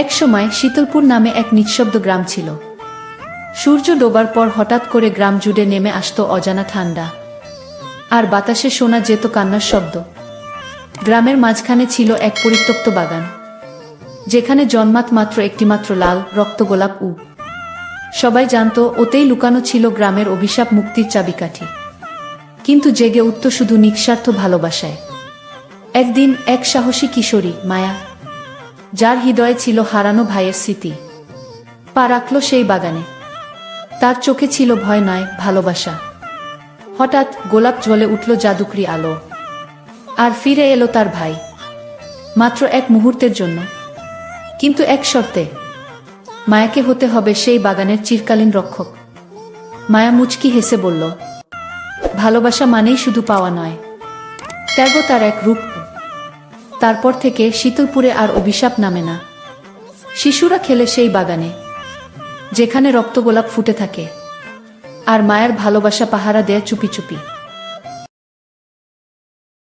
এক সময় শীতলপুর নামে এক নিঃশব্দ গ্রাম ছিল। সূর্য ডোবার পর হঠাৎ করে গ্রাম জুড়ে নেমে আসতো অজানা ঠান্ডা। আর বাতাসে শোনা যেত কান্নার শব্দ। গ্রামের মাঝখানে ছিল এক পরিত্যক্ত বাগান। যেখানে জন্মাত মাত্র একটিমাত্র লাল রক্তগোলাপ উ। সবাই জানতো, ওতেই লুকানো ছিল গ্রামের অভিশাপ মুক্তির চাবিকাঠি। কিন্তু জেগে উঠত শুধু নিঃস্বার্থ ভালোবাসায়। একদিন এক সাহসী কিশোরী, মায়া যার হৃদয়ে ছিল হারানো ভাইয়ের স্মৃতি। পা রাখল সেই বাগানে। তার চোখে ছিল ভয় নয়, ভালোবাসা। হঠাৎ গোলাপ জ্বলে উঠল জাদুকরি আলো। আর ফিরে এলো তার ভাই। মাত্র এক মুহূর্তের জন্য। কিন্তু এক শর্তে, মায়াকে হতে হবে সেই বাগানের চিরকালীন রক্ষক। মায়া মুচকি হেসে বলল, ভালোবাসা মানেই শুধু পাওয়া নয়। ত্যাগ তার এক রূপ। তারপর থেকে শীতলপুরে আর অভিশাপ নামে না। শিশুরা খেলে সেই বাগানে, যেখানে রক্তগোলাপ ফুটে থাকে। আর মায়ের ভালোবাসা পাহারা দেয় চুপি চুপি।